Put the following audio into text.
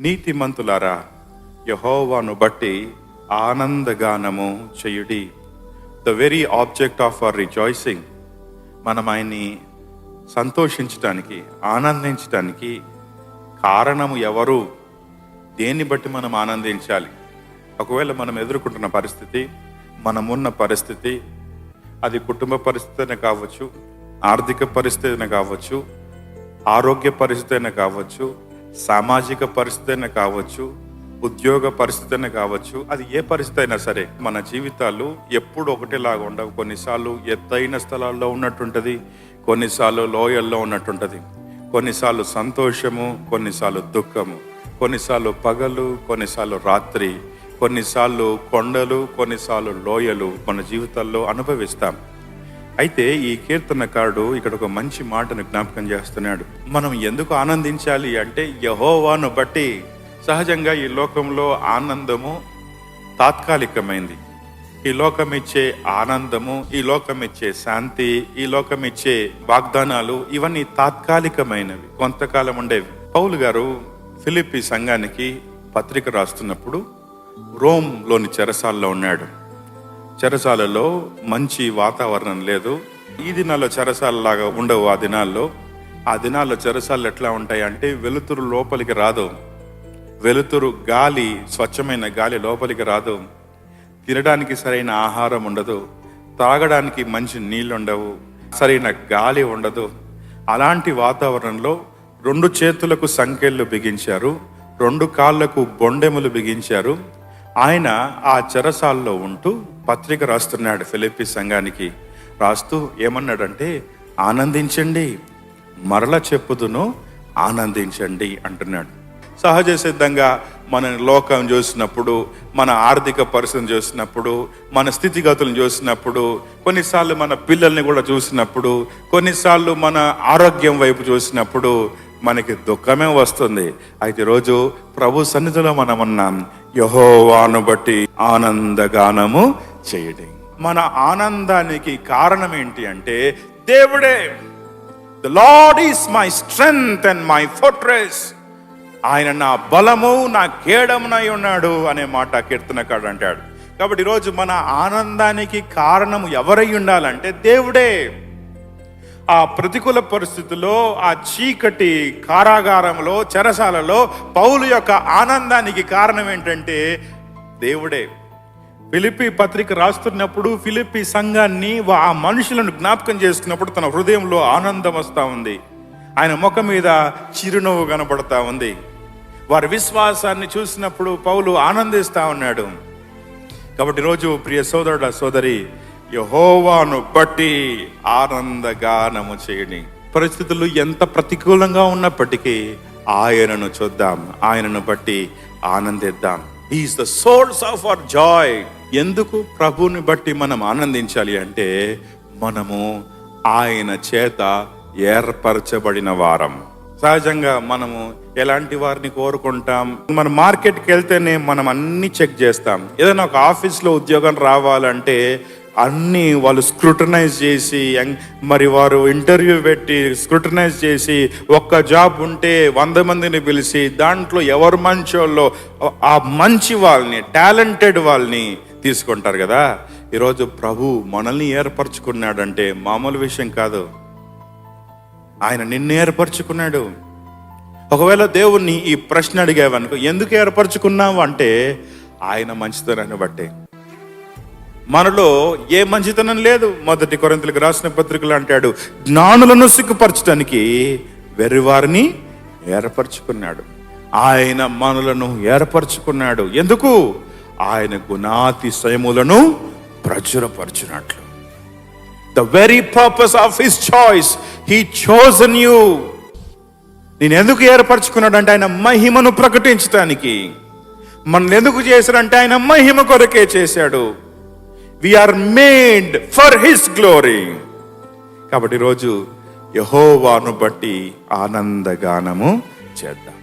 నీతిమంతులారా యహోవాను బట్టి ఆనందగానము చేయుడి. The very object of our rejoicing మనం ఆయన్ని సంతోషించటానికి ఆనందించటానికి కారణము ఎవరు? దేన్ని బట్టి మనం ఆనందించాలి? ఒకవేళ మనం ఎదుర్కొంటున్న పరిస్థితి మనమున్న పరిస్థితి అది కుటుంబ పరిస్థితి అయినా కావచ్చు ఆర్థిక పరిస్థితి అయినా కావచ్చు ఆరోగ్య పరిస్థితి అయినా కావచ్చు సామాజిక పరిస్థితి అయినా కావచ్చు ఉద్యోగ పరిస్థితి అయినా కావచ్చు అది ఏ పరిస్థితి అయినా సరే మన జీవితాలు ఎప్పుడు ఒకటేలాగా ఉండవు. కొన్నిసార్లు ఎత్తైన స్థలాల్లో ఉన్నట్టుంటది కొన్నిసార్లు లోయల్లో ఉన్నట్టుంటది. కొన్నిసార్లు సంతోషము కొన్నిసార్లు దుఃఖము. కొన్నిసార్లు పగలు కొన్నిసార్లు రాత్రి. కొన్నిసార్లు కొండలు కొన్నిసార్లు లోయలు మన జీవితాల్లో అనుభవిస్తాం. అయితే ఈ కీర్తనకారుడు ఇక్కడ ఒక మంచి మాటను జ్ఞాపకం చేస్తున్నాడు. మనం ఎందుకు ఆనందించాలి అంటే యహోవాను బట్టి సహజంగా ఈ లోకంలో ఆనందము తాత్కాలికమైంది. ఈ లోకం ఇచ్చే ఆనందము ఈ లోకం ఇచ్చే శాంతి ఈ లోకం ఇచ్చే వాగ్దానాలు ఇవన్నీ తాత్కాలికమైనవి కొంతకాలం ఉండేవి. పౌలు గారు ఫిలిప్పి సంఘానికి పత్రిక రాస్తున్నప్పుడు రోమ్లోని చెరసాల్లో ఉన్నాడు. చెరసాలలో మంచి వాతావరణం లేదు. ఈ దినాల్లో చెరసాలలాగా ఉండవు. ఆ దినాల్లో ఆ దినాల్లో చెరసాలు ఎట్లా ఉంటాయి అంటే వెలుతురు లోపలికి రాదు. వెలుతురు గాలి స్వచ్ఛమైన గాలి లోపలికి రాదు. తినడానికి సరైన ఆహారం ఉండదు. తాగడానికి మంచి నీళ్ళు ఉండవు సరైన గాలి ఉండదు. అలాంటి వాతావరణంలో రెండు చేతులకు సంకెళ్ళు బిగించారు. రెండు కాళ్ళకు బొండెములు బిగించారు. ఆయన ఆ చెరసాల్లో ఉంటూ పత్రిక రాస్తున్నాడు ఫిలిపి సంఘానికి. రాస్తూ ఏమన్నాడంటే ఆనందించండి మరల చెప్పుదును ఆనందించండి అంటున్నాడు. సహజ సిద్ధంగా మన లోకం చూసినప్పుడు మన ఆర్థిక పరిస్థితిని చూసినప్పుడు మన స్థితిగతులను చూసినప్పుడు కొన్నిసార్లు మన పిల్లల్ని కూడా చూసినప్పుడు కొన్నిసార్లు మన ఆరోగ్యం వైపు చూసినప్పుడు మనకి దుఃఖమే వస్తుంది. అయితే రోజు ప్రభు సన్నిధిలో మనం ఉన్నాం యహోవాను బట్టి ఆనందగానము చేయడం. మన ఆనందానికి కారణం ఏంటి అంటే దేవుడే the lord is my strength and my fortress ఆయన నా బలము నా కేడమునై ఉన్నాడు అనే మాట కీర్తనకాడు అంటాడు. కాబట్టి ఈరోజు మన ఆనందానికి కారణం ఎవరై ఉండాలంటే దేవుడే. ఆ ప్రతికూల పరిస్థితుల్లో ఆ చీకటి కారాగారంలో చెరసాలలో పౌలు యొక్క ఆనందానికి కారణం ఏంటంటే దేవుడే. ఫిలిపి పత్రిక రాస్తున్నప్పుడు ఫిలిపి సంఘాన్ని వా- ఆ మనుషులను జ్ఞాపకం చేసుకున్నప్పుడు తన హృదయంలో ఆనందం వస్తూ ఉంది. ఆయన ముఖం మీద చిరునవ్వు కనపడతా ఉంది. వారి విశ్వాసాన్ని చూసినప్పుడు పౌలు ఆనందిస్తూ ఉన్నాడు. కాబట్టి రోజు ప్రియ సోదరుడ సోదరి యహోవాను బట్టి ఆనందగానము చేయని పరిస్థితులు ఎంత ప్రతికూలంగా ఉన్నప్పటికీ ఆయనను చూద్దాం. ఆయనను బట్టి ఆనందిద్దాం. Is the source of our joy ఎందుకు ప్రభుని బట్టి మనం ఆనందించాలి అంటే మనము ఆయన చేత ఏర్పరచబడిన వారం. సహజంగా మనము ఎలాంటి వారిని కోరుకుంటాం? మనం మార్కెట్కి వెళ్తేనే మనం అన్ని చెక్ చేస్తాం. ఏదైనా ఒక ఆఫీస్లో ఉద్యోగం రావాలంటే అన్నీ వాళ్ళు స్క్రూటనైజ్ చేసి మరి వారు ఇంటర్వ్యూ పెట్టి స్క్రూటనైజ్ చేసి ఒక్క జాబ్ ఉంటే వంద మందిని పిలిచి దాంట్లో ఎవరు మంచోళ్ళో ఆ మంచి వాళ్ళని టాలెంటెడ్ వాళ్ళని తీసుకుంటారు కదా. ఈరోజు ప్రభు మనల్ని ఏర్పరచుకున్నాడంటే మామూలు విషయం కాదు. ఆయన నిన్ను ఏర్పరచుకున్నాడు. ఒకవేళ దేవుణ్ణి ఈ ప్రశ్న అడిగావనుకో ఎందుకు ఏర్పరచుకున్నావు అంటే ఆయన మంచితనాన్ని బట్టే. మనలో ఏ మంచితనం లేదు. మొదటి కొరింతలకు రాసిన పత్రికలు అంటాడు జ్ఞానులను సిగ్గుపరచడానికి వెర్రివారిని ఏర్పరచుకున్నాడు. ఆయన మనలను ఏర్పరచుకున్నాడు. ఎందుకు? ఆయన గుణాతిశయములను ప్రచురపరచునట్లు. The very purpose of his choice he chosen you నేను ఎందుకు ఏర్పరచుకున్నాడు అంటే ఆయన మహిమను ప్రకటించడానికి మనల్ని ఎందుకు చేశాడంటే ఆయన మహిమ కొరకే చేశాడు. Are made for his glory కాబట్టి ఈరోజు యహోవాను బట్టి ఆనందగానము చేద్దాం.